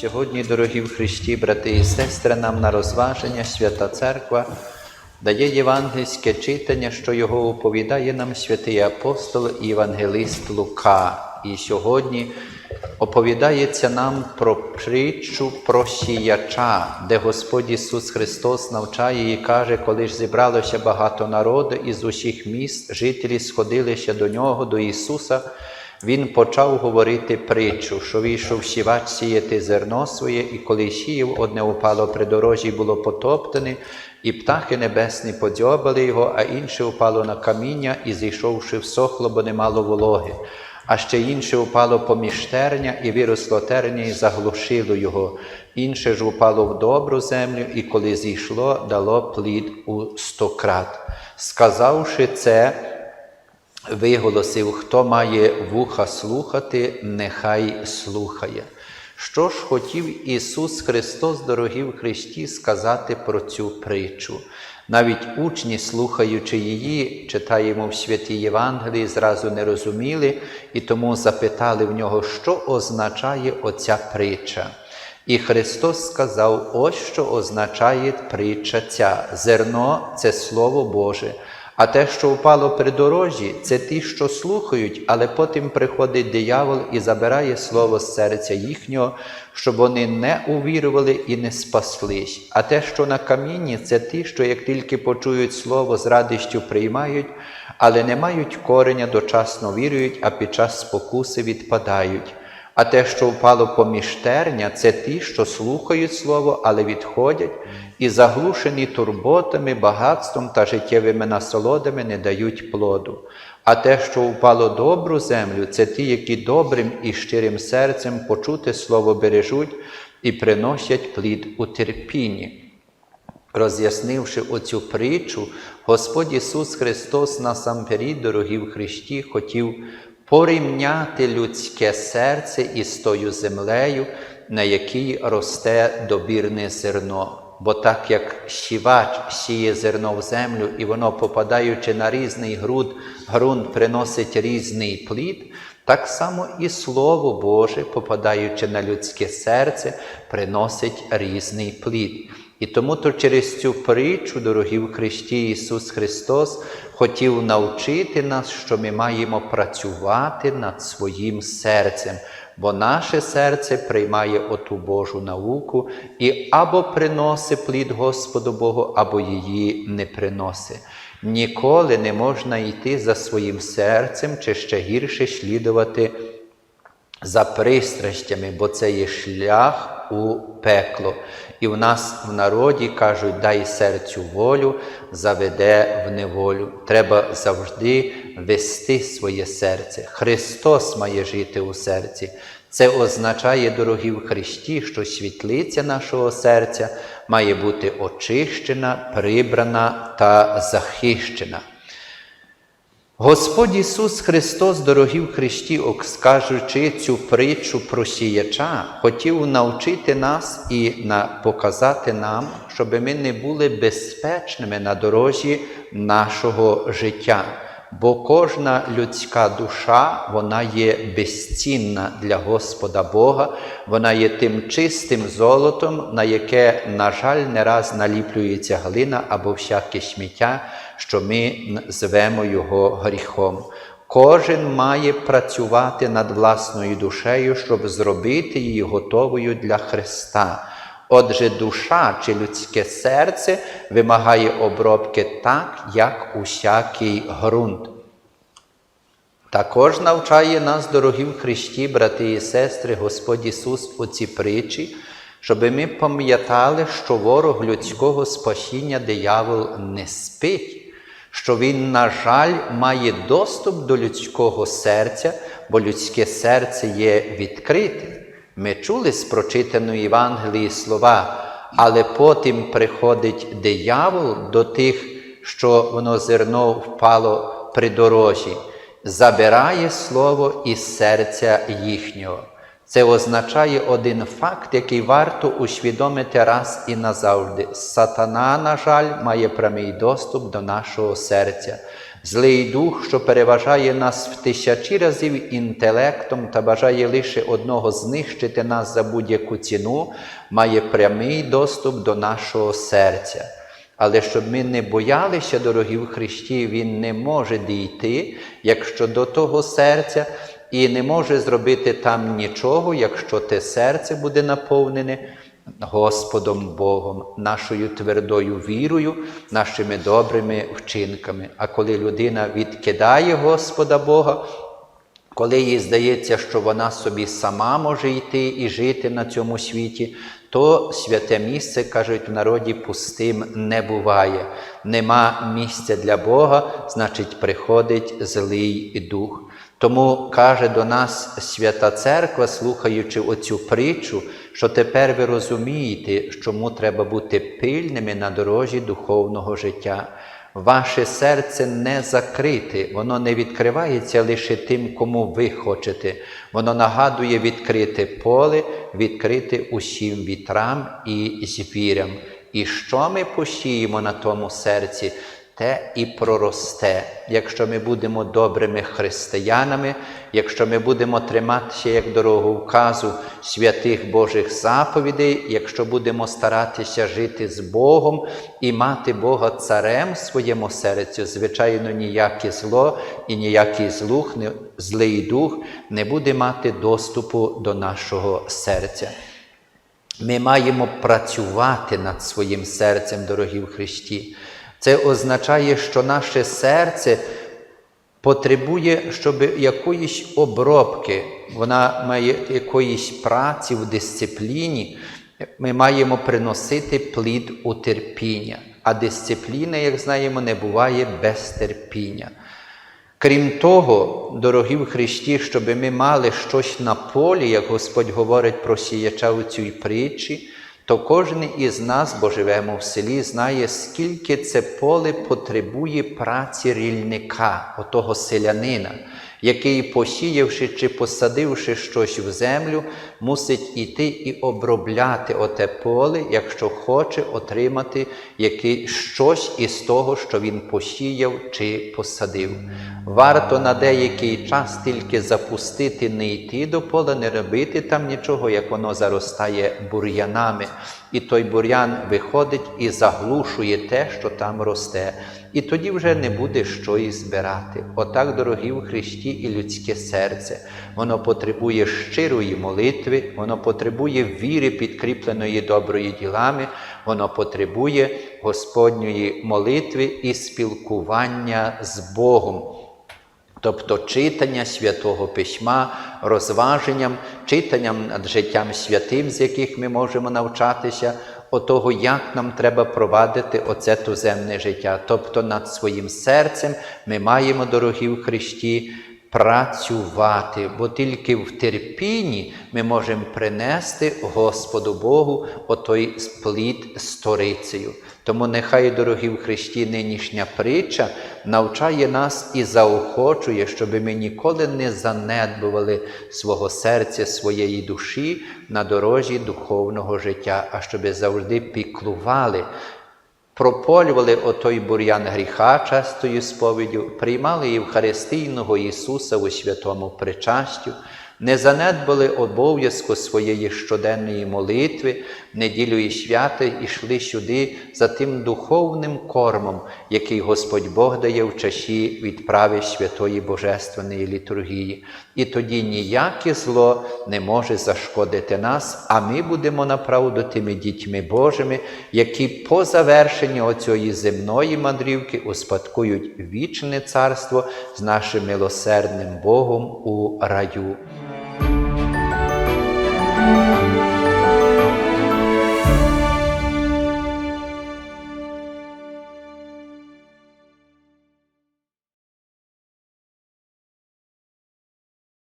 Сьогодні, дорогі в Христі, брати і сестри, нам на розваження Свята Церква дає євангельське читання, що його оповідає нам святий апостол і євангелист Лука. І сьогодні оповідається нам про притчу про сіяча, де Господь Ісус Христос навчає і каже, коли ж зібралося багато народу із усіх міст, жителі сходилися до нього, до Ісуса. Він почав говорити притчу, що вийшов сівач сіяти зерно своє, і коли сіяв, одне упало при дорожі, було потоптане, і птахи небесні подзьобали його, а інше упало на каміння і, зійшовши, всохло, бо не мало вологи. А ще інше упало поміж терня, і виросло терня, і заглушило його. Інше ж упало в добру землю, і коли зійшло, дало плід у стократ. Сказавши це, виголосив, хто має вуха слухати, нехай слухає. Що ж хотів Ісус Христос, дорогі в Христі, сказати про цю притчу? Навіть учні, слухаючи її, читаємо в святій Євангелії, зразу не розуміли і тому запитали в нього, що означає оця притча. І Христос сказав: ось що означає притча ця. Зерно це Слово Боже. А те, що впало при дорожі, це ті, що слухають, але потім приходить диявол і забирає слово з серця їхнього, щоб вони не увірували і не спаслись. А те, що на камінні, це ті, що як тільки почують слово, з радістю приймають, але не мають кореня, дочасно вірують, а під час спокуси відпадають. А те, що впало поміж терня, це ті, що слухають Слово, але відходять і, заглушені турботами, багатством та життєвими насолодами, не дають плоду. А те, що впало добру землю, це ті, які добрим і щирим серцем почути Слово бережуть і приносять плід у терпінні. Роз'яснивши оцю притчу, Господь Ісус Христос насамперед, дорогі в Христі, хотів порівняти людське серце із тою землею, на якій росте добірне зерно. Бо так як щівач сіє зерно в землю, і воно, попадаючи на різний ґрунт, ґрунт приносить різний плід, так само і Слово Боже, попадаючи на людське серце, приносить різний плід. І тому то через цю притчу, дорогі в Христі Ісус Христос, хотів навчити нас, що ми маємо працювати над своїм серцем, бо наше серце приймає оту Божу науку і або приносить плід Господу Богу, або її не приносить. Ніколи не можна йти за своїм серцем, чи ще гірше слідувати за пристрастями, бо це є шлях у пекло. І в нас в народі кажуть, дай серцю волю, заведе в неволю. Треба завжди вести своє серце. Христос має жити у серці. Це означає, дорогі в Христі, що світлиця нашого серця має бути очищена, прибрана та захищена. Господь Ісус Христос, дорогі в Христі, скажучи цю притчу про сіяча, хотів навчити нас і показати нам, щоб ми не були безпечними на дорожі нашого життя. Бо кожна людська душа, вона є безцінна для Господа Бога, вона є тим чистим золотом, на яке, на жаль, не раз наліплюється глина або всяке сміття, що ми звемо його гріхом. Кожен має працювати над власною душею, щоб зробити її готовою для Христа. Отже, душа чи людське серце вимагає обробки так, як усякий ґрунт. Також навчає нас, дорогі в Христі, брати і сестри, Господь Ісус у ці притчі, щоб ми пам'ятали, що ворог людського спасіння диявол не спить, що він, на жаль, має доступ до людського серця, бо людське серце є відкрите. Ми чули з прочитаної Євангелії слова, але потім приходить диявол до тих, що воно зерно впало при дорожі, забирає слово із серця їхнього. Це означає один факт, який варто усвідомити раз і назавжди. Сатана, на жаль, має прямий доступ до нашого серця. Злий дух, що переважає нас в тисячі разів інтелектом та бажає лише одного знищити нас за будь-яку ціну, має прямий доступ до нашого серця. Але щоб ми не боялися, дорогі в Христі, Він не може дійти, якщо до того серця, і не може зробити там нічого, якщо те серце буде наповнене Господом Богом, нашою твердою вірою, нашими добрими вчинками. А коли людина відкидає Господа Бога, коли їй здається, що вона собі сама може йти і жити на цьому світі, то святе місце, кажуть в народі, пустим не буває. Нема місця для Бога, значить, приходить злий дух. Тому каже до нас Свята Церква, слухаючи оцю притчу, що тепер ви розумієте, чому треба бути пильними на дорожі духовного життя. Ваше серце не закрите, воно не відкривається лише тим, кому ви хочете. Воно нагадує відкрите поле, відкрите усім вітрам і звірям. І що ми посіємо на тому серці, те і проросте. Якщо ми будемо добрими християнами, якщо ми будемо триматися як дороговказу святих Божих заповідей, якщо будемо старатися жити з Богом і мати Бога царем в своєму серцю, звичайно, ніяке зло і ніякий злух, злий дух не буде мати доступу до нашого серця. Ми маємо працювати над своїм серцем, дорогі в Христі. Це означає, що наше серце потребує, щоб якоїсь обробки, вона має якоїсь праці в дисципліні. Ми маємо приносити плід у терпіння. А дисципліна, як знаємо, не буває без терпіння. Крім того, дорогі в Христі, щоб ми мали щось на полі, як Господь говорить про сіяча у цій притчі, то кожен із нас, бо живемо в селі, знає, скільки це поле потребує праці рільника, отого селянина, який, посіявши чи посадивши щось в землю, мусить іти і обробляти оте поле, якщо хоче отримати яке- щось із того, що він посіяв чи посадив. Варто на деякий час тільки запустити, не йти до поля, не робити там нічого, як воно заростає бур'янами. І той бур'ян виходить і заглушує те, що там росте. І тоді вже не буде що і збирати. Отак, дорогі в Христі, і людське серце. Воно потребує щирої молитви, воно потребує віри, підкріпленої доброї ділами, воно потребує Господньої молитви і спілкування з Богом. Тобто читання святого письма, розваженням, читанням над життям святим, з яких ми можемо навчатися, отого, як нам треба провадити оце туземне життя. Тобто над своїм серцем ми маємо, дорогі в Христі, працювати, бо тільки в терпінні ми можемо принести Господу Богу отой плід сторицею. Тому нехай, дорогі в Христі, нинішня притча навчає нас і заохочує, щоб ми ніколи не занедбували свого серця, своєї душі на дорожі духовного життя, а щоб завжди піклували прополювали отой бур'ян гріха частою сповіддю, приймали Євхаристійного Ісуса у святому причастю, не занедбали обов'язку своєї щоденної молитви, неділю і свята йшли сюди за тим духовним кормом, який Господь Бог дає в часі відправи святої Божественної літургії. І тоді ніяке зло не може зашкодити нас, а ми будемо направду тими дітьми Божими, які по завершенні оцієї земної мандрівки успадкують вічне царство з нашим милосердним Богом у раю. Música